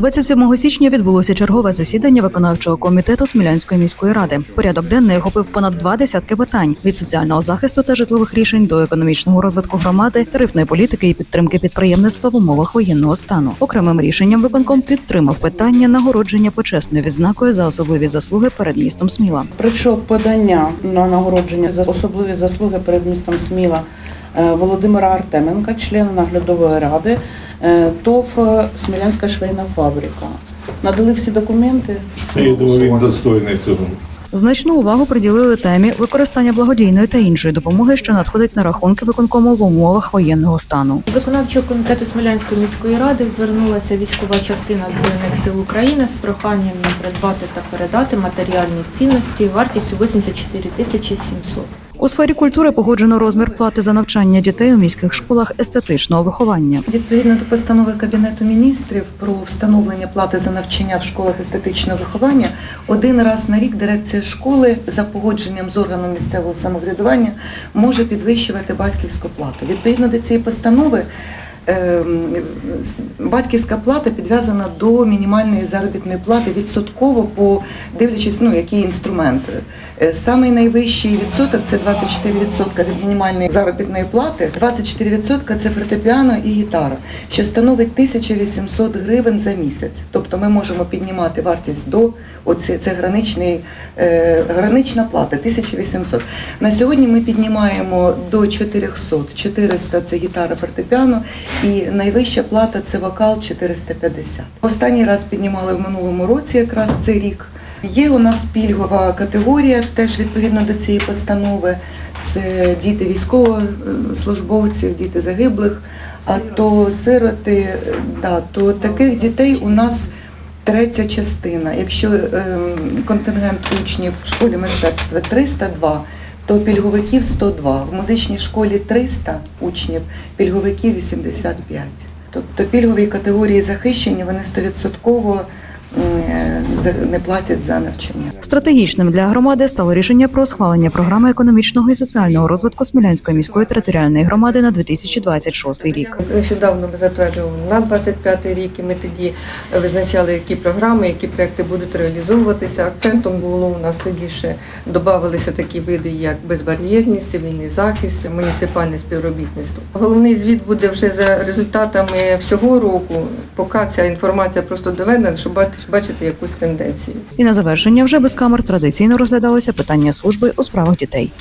27 січня відбулося чергове засідання виконавчого комітету Смілянської міської ради. Порядок денний охопив понад два десятки питань від соціального захисту та житлових рішень до економічного розвитку громади, тарифної політики і підтримки підприємництва в умовах воєнного стану. Окремим рішенням виконком підтримав питання нагородження почесною відзнакою за особливі заслуги перед містом Сміла. Прийшов подання на нагородження за особливі заслуги перед містом Сміла Володимира Артеменка, члена наглядової ради е, ТОВ е, Смілянська швейна фабрика. Надали всі документи. Я думаю, він достойний цього. Значну увагу приділили темі використання благодійної та іншої допомоги, що надходить на рахунки виконкому в умовах воєнного стану. Виконавчого комітету Смілянської міської ради звернулася військова частина Збройних сил України з проханням придбати та передати матеріальні цінності вартістю 84 тисячі 700. У сфері культури погоджено розмір плати за навчання дітей у міських школах естетичного виховання. Відповідно до постанови Кабінету міністрів про встановлення плати за навчання в школах естетичного виховання, один раз на рік дирекція школи за погодженням з органом місцевого самоврядування може підвищувати батьківську плату. Відповідно до цієї постанови. Ем, Батьківська плата підв'язана до мінімальної заробітної плати відсотково, по дивлячись, ну який інструмент. Е, Самий найвищий відсоток це 24% від мінімальної заробітної плати. 24% це фортепіано і гітара, що становить 1800 гривень за місяць. Тобто ми можемо піднімати вартість до оці, це граничний, е, гранична плата 1800. На сьогодні ми піднімаємо до 400. 400 це гітара фортепіано і найвища плата це вокал 450. Останній раз піднімали в минулому році, якраз цей рік. Є у нас пільгова категорія, теж відповідно до цієї постанови. Це діти військовослужбовців, діти загиблих, а то сироти, да, то таких дітей у нас третя частина. Якщо ем, контингент учнів в школі мистецтва 302, то пільговиків 102. В музичній школі 300 учнів, пільговиків 85. Тобто пільгові категорії захищені, вони 100% е, за- не платять за навчання. Стратегічним для громади стало рішення про схвалення програми економічного і соціального розвитку Смілянської міської територіальної громади на 2026 рік. Нещодавно ми затверджували на 25 рік, і ми тоді визначали, які програми, які проекти будуть реалізовуватися. Акцентом було у нас тоді ще додавалися такі види, як безбар'єрність, цивільний захист, муніципальне співробітництво. Головний звіт буде вже за результатами всього року, поки ця інформація просто доведена, щоб бачити- бачити якусь тенденцію. І на завершення вже без камер традиційно розглядалося питання служби у справах дітей.